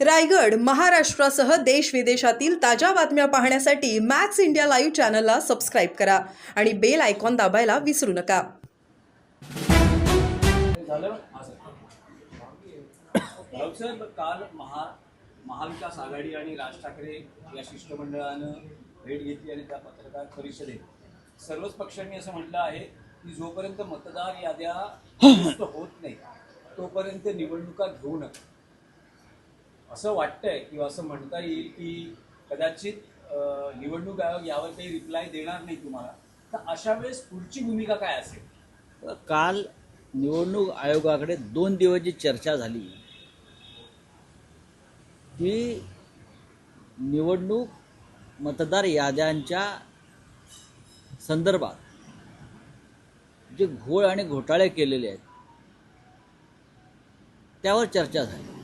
रायगड महाराष्ट्रासह देश विदेशातील ताज्या बातम्या पाहण्यासाठी मॅक्स इंडिया लाईव्ह चॅनलला सबस्क्राईब करा आणि बेल आयकॉन दाबायला विसरू नका. झालं काल महा महाविकास आघाडी आणि राज ठाकरे या शिष्टमंडळानं भेट घेतली आणि त्या पत्रकार परिषदेत सर्वच पक्षांनी असं म्हटलं आहे की जोपर्यंत मतदार याद्या होत नाही तोपर्यंत निवडणुका घेऊ नका. असं वाटतंय किंवा असं म्हणता येईल की कदाचित निवडणूक आयोग यावर काही रिप्लाय देणार नाही तुम्हाला. तर अशा वेळेस पुढची भूमिका काय असेल? काल निवडणूक आयोगाकडे दोन दिवस जी चर्चा झाली ती निवडणूक मतदार याद्यांच्या संदर्भात जे घोळ आणि घोटाळे केलेले आहेत त्यावर चर्चा झाली.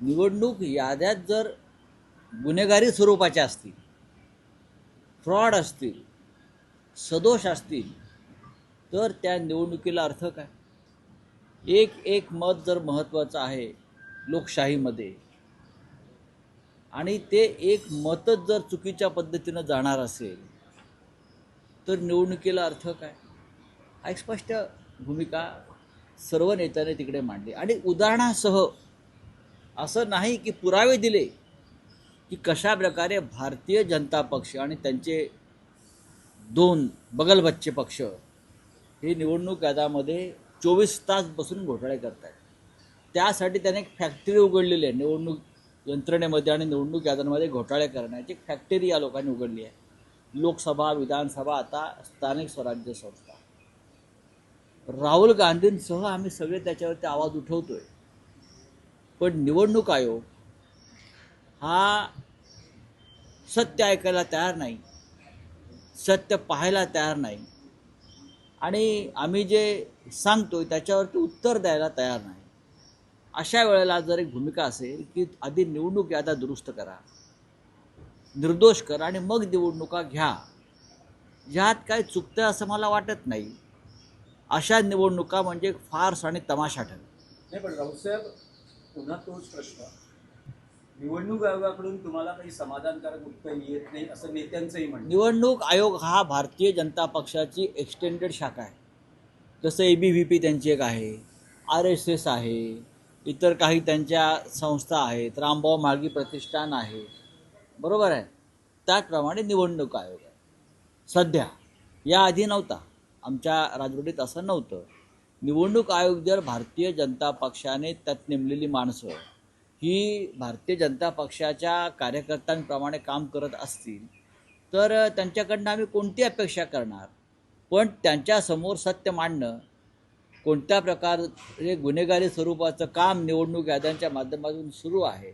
निवडणूक याद्यात जर गुन्हेगारी स्वरूपाच्या असतील फ्रॉड असतील सदोष असतील तर त्या निवडणुकीला अर्थ काय? एक एक मत जर महत्त्वाचं आहे लोकशाहीमध्ये आणि ते एक मतच जर चुकीच्या पद्धतीनं जाणार असेल तर निवडणुकीला अर्थ काय? हा एक स्पष्ट भूमिका सर्व नेत्याने तिकडे मांडली. आणि उदाहरणासह असं नाही की पुरावे दिले की कशा प्रकारे भारतीय जनता पक्ष आणि त्यांचे दोन बगलबच्चे पक्ष हे निवडणूक यादामध्ये चोवीस तास बसून घोटाळे करत आहेत त्यासाठी त्याने एक फॅक्टरी उघडलेली आहे. निवडणूक यंत्रणेमध्ये आणि निवडणूक याद्यांमध्ये घोटाळे करण्याची एक फॅक्टरी या लोकांनी उघडली आहे. लोकसभा विधानसभा आता स्थानिक स्वराज्य संस्था. राहुल गांधींसह आम्ही सगळे त्याच्यावरती आवाज उठवतोय. पण निवडणूक आयोग हा सत्य ऐकायला तयार नाही सत्य पाहायला तयार नाही. आणि आम्ही जे सांगतोय त्याच्यावरती उत्तर द्यायला तयार नाही. अशा वेळेला जर एक भूमिका असेल की आधी निवडणूक यादा दुरुस्त करा निर्दोष करा आणि मग निवडणुका घ्या ह्यात काय चुकतं असं मला वाटत नाही. अशा निवडणुका म्हणजे फार्स आणि तमाशा ठरेल नाही पण पुन्हा तोच प्रश्न. निवडणूक आयोगाकडून तुम्हाला काही समाधानकारक उत्तर येत नाही असं नेत्यांचंही म्हणणं निवडणूक आयोग हा भारतीय जनता पक्षाची एक्सटेंडेड शाखा आहे. जसं ए बी व्ही पी त्यांची एक आहे आर एस एस आहे इतर काही त्यांच्या संस्था आहेत रामभाऊ माळगी प्रतिष्ठान आहे. बरोबर आहे? त्याचप्रमाणे निवडणूक आयोग आहे. सध्या याआधी नव्हता. आमच्या राजवटीत असं नव्हतं. निवडणूक आयोग जर भारतीय जनता पक्षाने त्यात नेमलेली माणसं. ही भारतीय जनता पक्षाच्या कार्यकर्त्यांप्रमाणे काम करत असतील तर त्यांच्याकडनं आम्ही कोणती अपेक्षा करणार? पण त्यांच्यासमोर सत्य मांडणं कोणत्या प्रकारे गुन्हेगारी स्वरूपाचं काम निवडणूक याद्यांच्या माध्यमातून सुरू आहे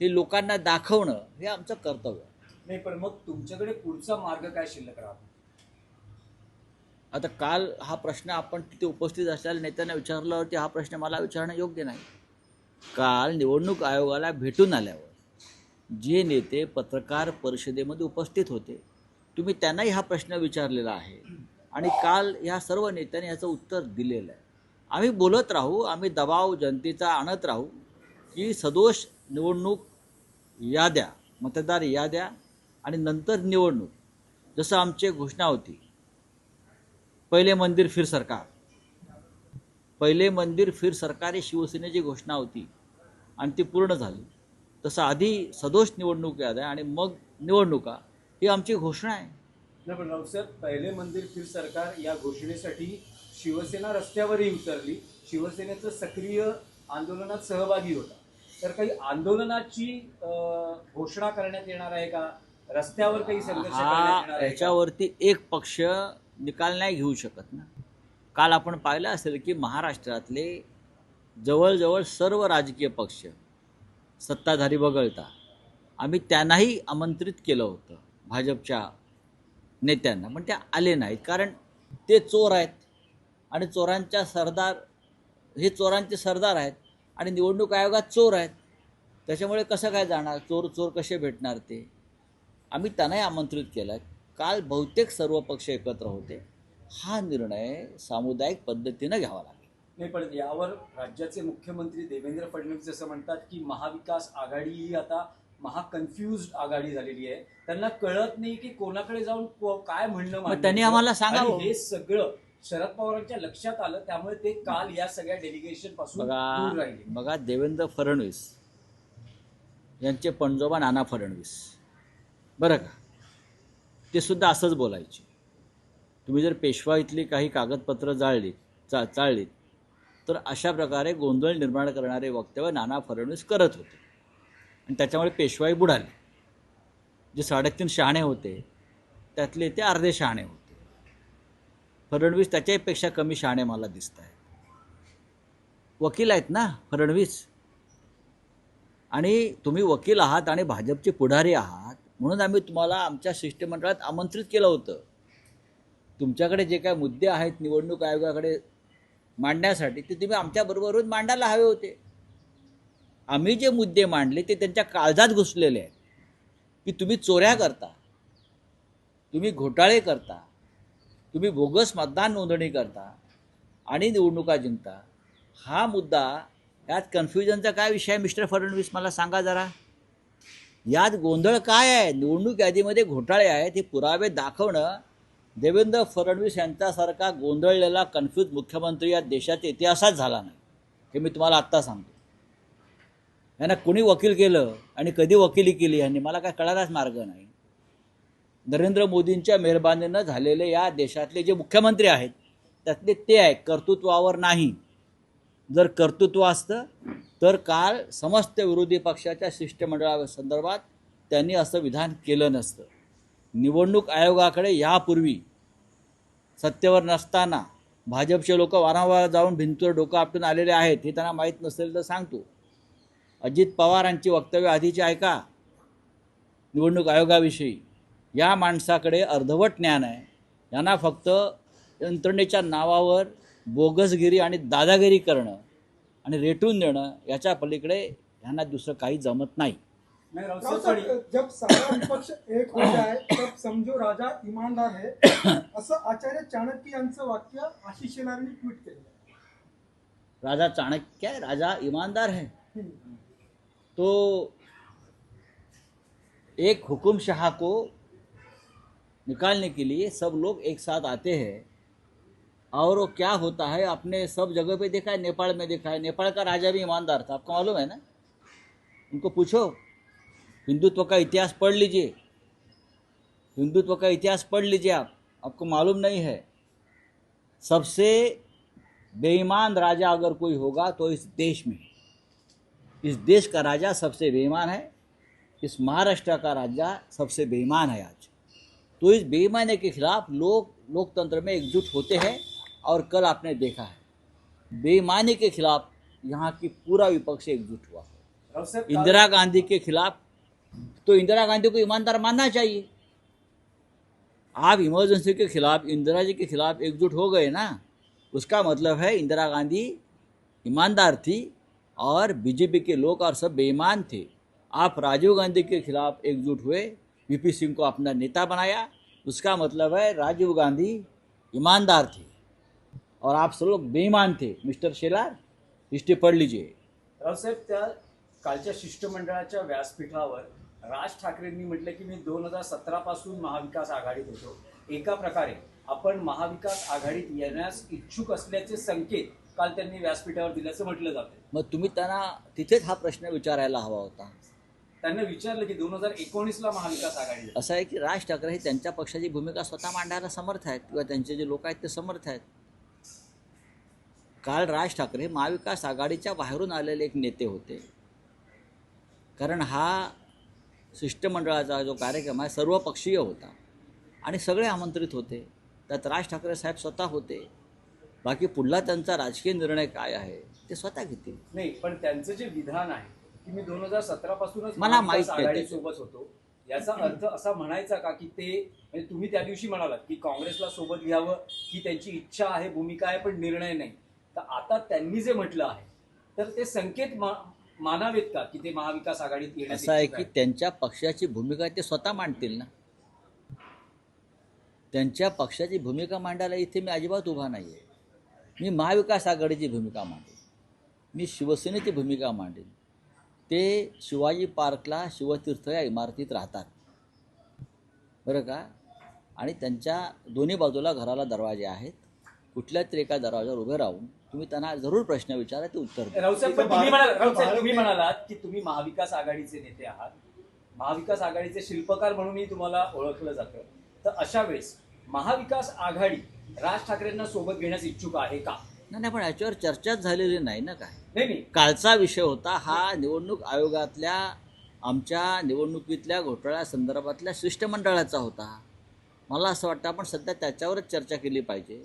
हे लोकांना दाखवणं हे आमचं कर्तव्य नाही पण मग तुमच्याकडे पुढचा मार्ग काय शिल्लक राहतो? आता काल हा प्रश्न आपण तिथे उपस्थित असलेल्या नेत्यांना विचारल्यावरती हा प्रश्न मला विचारणं योग्य नाही. काल निवडणूक आयोगाला भेटून आल्यावर जे नेते पत्रकार परिषदेमध्ये उपस्थित होते तुम्ही त्यांनाही हा प्रश्न विचारलेला आहे. आणि काल ह्या सर्व नेत्यांनी याचं उत्तर दिलेलं आहे. आम्ही बोलत राहू आम्ही दबाव जनतेचा आणत राहू की सदोष निवडणूक याद्या मतदार याद्या आणि नंतर निवडणूक. जसं आमची घोषणा होती पहिले मंदिर फिर सरकार. पहिले मंदिर फिर सरकार ही शिवसेनेची घोषणा होती. आणि ती पूर्ण झाली. तसं आधी सदोष निवडणूक याद्या आणि मग निवडणुका. ही आमची घोषणा आहे. नाही पण राऊतसाहेब पहिले मंदिर फिर सरकार या घोषणेसाठी शिवसेना रस्त्यावरही उतरली. शिवसेनेचं सक्रिय आंदोलनात सहभागी होता. तर काही आंदोलनाची घोषणा करण्यात येणार आहे का? रस्त्यावर काही संघर्ष आहे? याच्यावरती एक पक्ष निकाल नाही घेऊ शकत ना. काल आपण पाहिलं असेल की महाराष्ट्रातले जवळजवळ सर्व राजकीय पक्ष सत्ताधारी वगळता आम्ही त्यांनाही आमंत्रित केलं होतं भाजपच्या नेत्यांना पण ते आले नाहीत. कारण ते चोर आहेत आणि चोरांच्या सरदार हे चोरांचे सरदार आहेत आणि निवडणूक आयोगात चोर आहेत. त्याच्यामुळे कसं काय जाणार? चोर चोर कसे भेटणार ते? आम्ही त्यांनाही आमंत्रित केलं काल बहुतेक सर्व पक्ष एकत्र होते. हा निर्णय सामुदायिक पद्धतीनं घ्यावा लागेल. नाही पण यावर राज्याचे मुख्यमंत्री देवेंद्र फडणवीस असं म्हणतात की महाविकास आघाडी ही आता महाकन्फ्युज आघाडी झालेली आहे. त्यांना कळत नाही की कोणाकडे जाऊन काय म्हणणं. त्यांनी आम्हाला. आणि हे सगळं शरद पवारांच्या लक्षात आलं त्यामुळे ते काल या सगळ्या डेलिगेशनपासून बघा राहिले. बघा देवेंद्र फडणवीस यांचे पणजोबा नाना फडणवीस. बरं का? ते सुद्धा असंच बोलायचे. तुम्ही जर पेशवा इथली काही कागदपत्र जाळली चा चाळलीत तर अशा प्रकारे गोंधळ निर्माण करणारे वक्तव्य नाना फडणवीस करत होते. आणि त्याच्यामुळे पेशवाई बुडाली. जे साडेतीन शहाणे होते त्यातले ते अर्धे शहाणे होते. फडणवीस त्याच्यापेक्षा कमी शहाणे मला दिसत आहेत वकील आहेत ना फडणवीस? आणि तुम्ही वकील आहात आणि भाजपचे पुढारी आहात. म्हणून आम्ही तुम्हाला आमच्या शिष्टमंडळात आमंत्रित केलं होतं. तुमच्याकडे जे काय मुद्दे आहेत निवडणूक आयोगाकडे मांडण्यासाठी ते तुम्ही आमच्याबरोबरून मांडायला हवे होते. आम्ही जे मुद्दे मांडले ते त्यांच्या काळजात घुसलेले आहेत. की तुम्ही चोऱ्या करता तुम्ही घोटाळे करता तुम्ही बोगस मतदान नोंदणी करता आणि निवडणुका जिंकता हा मुद्दा यात कन्फ्युजनचा काय विषय आहे मिस्टर फडणवीस? मला सांगा जरा. यात गोंधळ काय आहे? निवडणूक यादीमध्ये घोटाळे आहेत. हे पुरावे दाखवणं देवेंद्र फडणवीस यांच्यासारखा गोंधळलेला कन्फ्यूज मुख्यमंत्री या देशाच्या इतिहासात झाला नाही. हे मी तुम्हाला आत्ता सांगतो. यांना कुणी वकील केलं आणि कधी वकिली केली यांनी मला काय कळायलाच मार्ग नाही. नरेंद्र मोदींच्या मेहरबानीनं झालेले या देशातले जे मुख्यमंत्री आहेत त्यातले ते आहे कर्तृत्वावर नाही. जर कर्तृत्व असतं तर काल समस्त विरोधी पक्षाच्या शिष्टमंडळासंदर्भात त्यांनी असं विधान केलं नसतं. निवडणूक आयोगाकडे यापूर्वी सत्तेवर नसताना भाजपचे लोक वारंवार जाऊन भिंतीवर डोकं आपटून आलेले आहेत हे त्यांना माहीत नसेल तर सांगतो. अजित पवारांची वक्तव्य आधीची ऐका निवडणूक आयोगाविषयी. या माणसाकडे अर्धवट ज्ञान आहे. यांना फक्त यंत्रणेच्या नावावर बोगसगिरी आणि दादागिरी करणं आणि रेटून देणं याच्या पलीकडे यांना दुसरं काही जमत नाही. नाही राव राव साहेब, साहब, जब सारा विपक्ष एक हो जाए तब समझो राजा ईमानदार है। असं आचार्य चाणक्य यांचं वाक्य आशिष शेलारांनी ट्विट केलं. राजा चाणक्य है राजा ईमानदार है. तो एक हुकुम शाह को निकालने के लिए सब लोग एक साथ आते हैं। और वो क्या होता है, आपने सब जगह पे देखा है, नेपाल में देखा है। नेपाल का राजा भी ईमानदार था, आपको मालूम है ना? उनको पूछो, हिंदुत्व का इतिहास पढ़ लीजिए। हिंदुत्व का इतिहास पढ़ लीजिए आप, आपको मालूम नहीं है। सबसे बेईमान राजा अगर कोई होगा तो इस देश में, इस देश का राजा सबसे बेईमान है, इस महाराष्ट्र का राजा सबसे बेईमान है आज। तो इस बेईमानी के खिलाफ लोग, लोकतंत्र में एकजुट होते हैं। और कल आपने देखा है। बेईमानी के खिलाफ यहाँ की पूरा विपक्ष एकजुट हुआ। इंदिरा गांधी के खिलाफ तो इंदिरा गांधी को ईमानदार मानना चाहिए। आप इमरजेंसी के खिलाफ इंदिरा जी के खिलाफ एकजुट हो गए ना उसका मतलब है इंदिरा गांधी ईमानदार थी और बीजेपी के लोग और सब बेईमान थे। आप राजीव गांधी के खिलाफ एकजुट हुए वीपी सिंह को अपना नेता बनाया उसका मतलब है राजीव गांधी ईमानदार थे। और आप सब लोग बेईमान थे। मिस्टर शेलार हिस्ट्री पढ़ लीजिए। रावसाहेब त्या कालच्या शिष्टमंडळाच्या व्यासपीठावर राज ठाकरेंनी म्हटलं की मी दोन हजार सतरा पासून महाविकास आघाडीत होतो. एका प्रकारे आपण महाविकास आघाडीत येण्यास इच्छुक असल्याचे संकेत काल त्यांनी व्यासपीठावर दिल्याचं म्हटलं जातं. मग तुम्ही त्यांना तिथेच हा प्रश्न विचारायला हवा होता. त्यांना विचारलं की दोन हजार एकोणीसला महाविकास आघाडी असं आहे की राज ठाकरे हे त्यांच्या पक्षाची भूमिका स्वतः मांडायला समर्थ आहेत किंवा त्यांचे जे लोक आहेत ते समर्थ आहेत. काल राज ठाकरे महाविकास आघाडीच्या बाहेरून आलेले एक नेते होते. कारण हा शिष्टमंडळाचा जो कार्यक्रम आहे सर्वपक्षीय होता. आणि सगळे आमंत्रित होते. त्यात राज ठाकरे साहेब स्वतः होते. बाकी पुढला त्यांचा राजकीय निर्णय काय आहे ते स्वतः घेतील. नाही पण त्यांचं जे विधान आहे की मी दोन हजार सतरा पासूनच मला माहीत नाही ते. आघाडीसोबत होतो याचा अर्थ असा म्हणायचा का की ते म्हणजे तुम्ही त्या दिवशी म्हणालात की काँग्रेसला सोबत घ्यावं ही त्यांची इच्छा आहे भूमिका आहे पण निर्णय नाही. तर आता त्यांनी जे म्हटलं आहे तर ते संकेत मा- मानावेत का की ते महाविकास आघाडीत येण्यास असं आहे की? त्यांच्या पक्षाची भूमिका ते स्वतः मांडतील ना? त्यांच्या पक्षाची भूमिका मांडायला इथे मी अजिबात उभा नाही आहे मी महाविकास आघाडीची भूमिका मांडेन मी शिवसेनेची भूमिका मांडेन ते शिवाजी पार्कला शिवतीर्थ या इमारतीत राहतात. बरं का? आणि त्यांच्या दोन्ही बाजूला घराला दरवाजे आहेत. कुठल्या तरी एका दरवाजावर उभे राहून तुम्ही त्यांना जरूर प्रश्न विचारा ते उत्तर द्या. राऊत साहेब पण तुम्ही म्हणाला राऊत साहेब तुम्ही म्हणालात की तुम्ही महाविकास आघाडीचे नेते आहात. महाविकास आघाडीचे शिल्पकार म्हणूनही तुम्हाला ओळखलं जातं. तर अशा वेळेस महाविकास आघाडी राज ठाकरेंना सोबत घेण्यास इच्छुक आहे का? नाही नाही पण याच्यावर चर्चाच झालेली नाही ना काय? नाही नाही. कालचा विषय होता हा निवडणूक आयोगातल्या आमच्या निवडणुकीतल्या घोटाळ्या संदर्भातल्या शिष्टमंडळाचा होता. मला असं वाटतं आपण सध्या त्याच्यावरच चर्चा केली पाहिजे.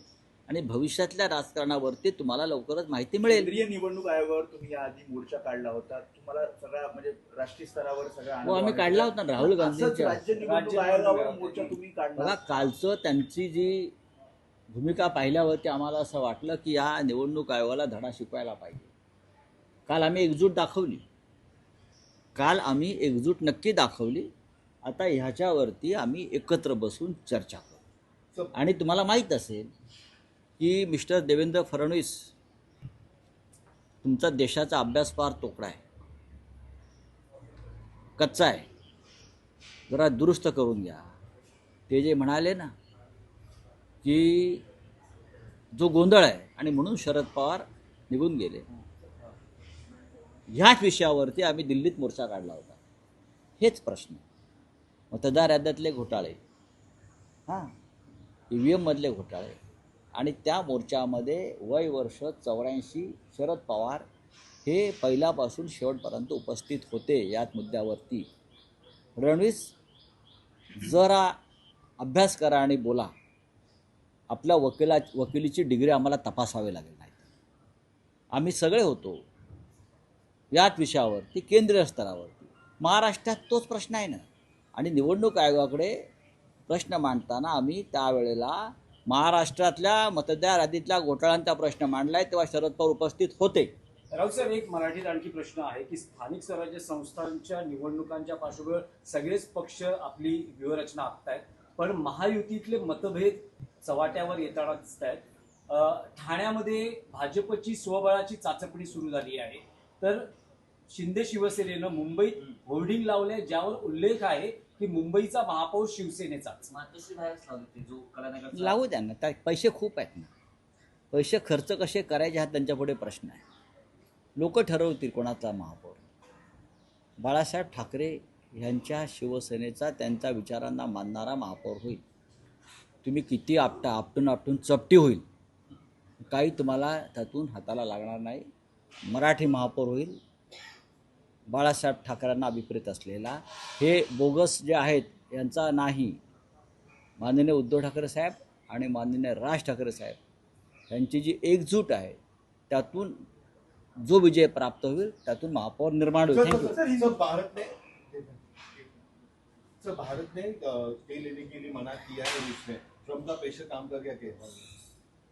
आणि भविष्यातल्या राजकारणावरती तुम्हाला लवकरच माहिती मिळेल. केंद्रीय निवडणूक आयोगावर तुम्ही याआधी मोर्चा काढला होता. तुम्हाला सगळा म्हणजे राष्ट्रीय स्तरावर सगळा हो आम्ही. काढला होता ना राहुल असंच गांधींच्या. राज्य निवडणूक राज्य आयोगावर निवडणूक मोर्चा आयोग. तुम्ही काढला बघा कालचं त्यांची जी भूमिका पाहिल्यावरती आम्हाला असं वाटलं की या निवडणूक आयोगाला धडा शिकवायला पाहिजे. काल आम्ही एकजूट दाखवली. काल आम्ही एकजूट नक्की दाखवली. आता ह्याच्यावरती आम्ही एकत्र बसून चर्चा करू. आणि तुम्हाला माहीत असेल की मिस्टर देवेंद्र फडणवीस तुमचा देशाचा अभ्यास फार तोकडा आहे. कच्चा आहे. जरा दुरुस्त करून घ्या. ते जे म्हणाले ना की जो गोंधळ आहे आणि म्हणून शरद पवार निघून गेले. ह्याच विषयावरती आम्ही दिल्लीत मोर्चा काढला होता. हेच प्रश्न. मतदार याद्यातले घोटाळे. हां. ई व्ही एममधले घोटाळे. आणि त्या मोर्चामध्ये वय वर्ष चौऱ्याऐंशी शरद पवार हे पहिल्यापासून शेवटपर्यंत उपस्थित होते याच मुद्द्यावरती. फडणवीस जरा अभ्यास करा आणि बोला. आपल्या वकिला वकिलीची डिग्री आम्हाला तपासावी लागेल नाही आम्ही सगळे होतो याच विषयावरती केंद्रीय स्तरावरती. महाराष्ट्रात तोच प्रश्न आहे ना. आणि निवडणूक आयोगाकडे प्रश्न मांडताना आम्ही त्यावेळेला महाराष्ट्रातल्या मतदार यादीतल्या घोटाळ्यांचा प्रश्न मांडलाय तेव्हा शरद पवार उपस्थित होते. राऊत साहेब एक मराठीत आणखी प्रश्न आहे की स्थानिक स्वराज्य संस्थांच्या निवडणुकांच्या पार्श्वभूमीवर सगळेच पक्ष आपली व्यूहरचना आखतायत पण महायुतीतले मतभेद चव्हाट्यावर येताना दिसत आहेत ठाण्यामध्ये भाजपची स्वबळाची चाचपणी सुरू झाली आहे. तर शिंदे शिवसेनेनं मुंबईत होर्डिंग लावले ज्यावर उल्लेख आहे की मुंबईचा महापौर शिवसेनेचाच. मातोश्री बाहेरच लावली होती जो कलानगरचा. लावू द्या ना त्या पैसे खूप आहेत ना. पैसे खर्च कसे करायचे हा त्यांच्यापुढे प्रश्न आहे. लोक ठरवतील कोणाचा महापौर. बाळासाहेब ठाकरे यांच्या शिवसेनेचा त्यांच्या विचारांना मानणारा महापौर होईल. तुम्ही किती आपटा आपटून आपटून चपटी होईल. काही तुम्हाला त्यातून हाताला लागणार नाही. मराठी महापौर होईल. बाळासाहेब ठाकरेंना अभिप्रेत असलेला. हे बोगस जे आहेत यांचा नाही. माननीय उद्धव ठाकरे साहेब आणि माननीय राज ठाकरे साहेब यांची जी एकजूट आहे त्यातून जो विजय प्राप्त होईल त्यातून महापौर निर्माण होईल. भारत ने सर भारत ने अ, स्टे लेने के लिए मना किया है रूस में ट्रम्प का प्रेशर काम कर गया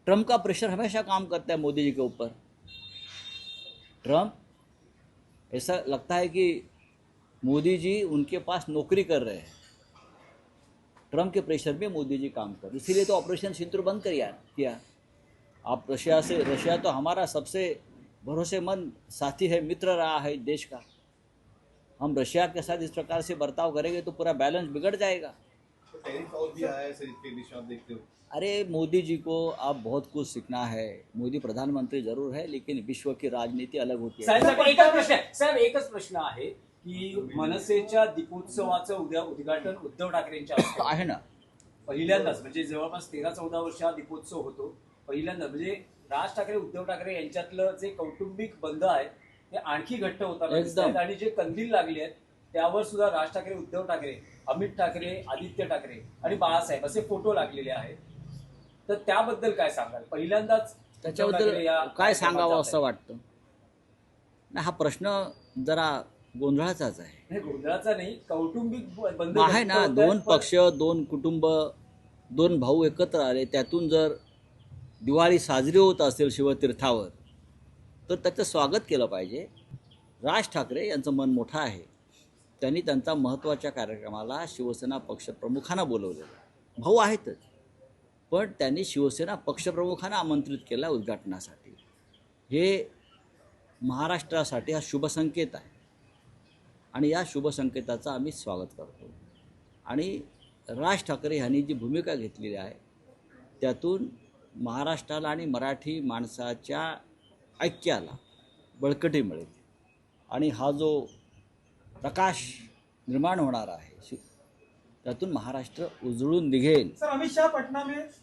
ट्रम्प का प्रेशर हमेशा काम करता है मोदी जी के ऊपर ट्रम्प ऐसा लगता है कि मोदी जी उनके पास नौकरी कर रहे हैं। ट्रंप के प्रेशर में मोदी जी काम कर इसीलिए तो ऑपरेशन सिंदूर बंद कर किया। आप रशिया से, रशिया तो हमारा सबसे भरोसेमंद साथी है, मित्र रहा है देश का। हम रशिया के साथ इस प्रकार से बर्ताव करेंगे तो पूरा बैलेंस बिगड़ जाएगा। तो आप अरे मोदी जी को अब बहुत कुछ सीखना है। मोदी प्रधानमंत्री जरूर है लेकिन विश्व की राजनीति अलग होती है। साहेब एकच प्रश्न आहे. साहेब एकच प्रश्न आहे की मनसेच्या दीपोत्सवाचं उद्या उद्घाटन उद्धव ठाकरेंच्या हस्ते आहे ना. पहिल्यांदाच म्हणजे जवळपास तेरा चौदा वर्ष हा दीपोत्सव होतो. पहिल्यांदा म्हणजे राज ठाकरे उद्धव ठाकरे यांच्यातलं जे कौटुंबिक बंध आहेत ते आणखी घट्ट होताना. एकदम. आणि जे कंदील लागले आहेत त्यावर सुद्धा राज ठाकरे उद्धव ठाकरे अमित ठाकरे आदित्य ठाकरे आणि बाळासाहेब असे फोटो लागलेले आहेत. तर त्याबद्दल काय सांगाल? पहिल्यांदाच त्याच्याबद्दल काय सांगावं असं वाटतं? नाही हा प्रश्न जरा गोंधळाचाच आहे. गोंधळाचा नाही कौटुंबिक आहे ना दोन पक्ष दोन कुटुंब दोन भाऊ एकत्र आले त्यातून जर दिवाळी साजरी होत असेल शिवतीर्थावर तर त्याचं स्वागत केलं पाहिजे. राज ठाकरे यांचं मन मोठं आहे. त्यांनी त्यांचा महत्त्वाच्या कार्यक्रमाला शिवसेना पक्षप्रमुखांना बोलवलेलं भाऊ आहेतच. पण त्यांनी शिवसेना पक्षप्रमुखांना आमंत्रित केला उद्घाटनासाठी. हे महाराष्ट्रासाठी हा शुभसंकेत आहे. आणि या शुभसंकेताचं आम्ही स्वागत करतो. आणि राज ठाकरे यांनी जी भूमिका घेतलेली आहे त्यातून महाराष्ट्राला आणि मराठी माणसाच्या ऐक्याला बळकटी मिळेल. आणि हा जो प्रकाश निर्माण होणार आहे शि त्यातून महाराष्ट्र उजळून निघेल. सर अमित शहा पटना में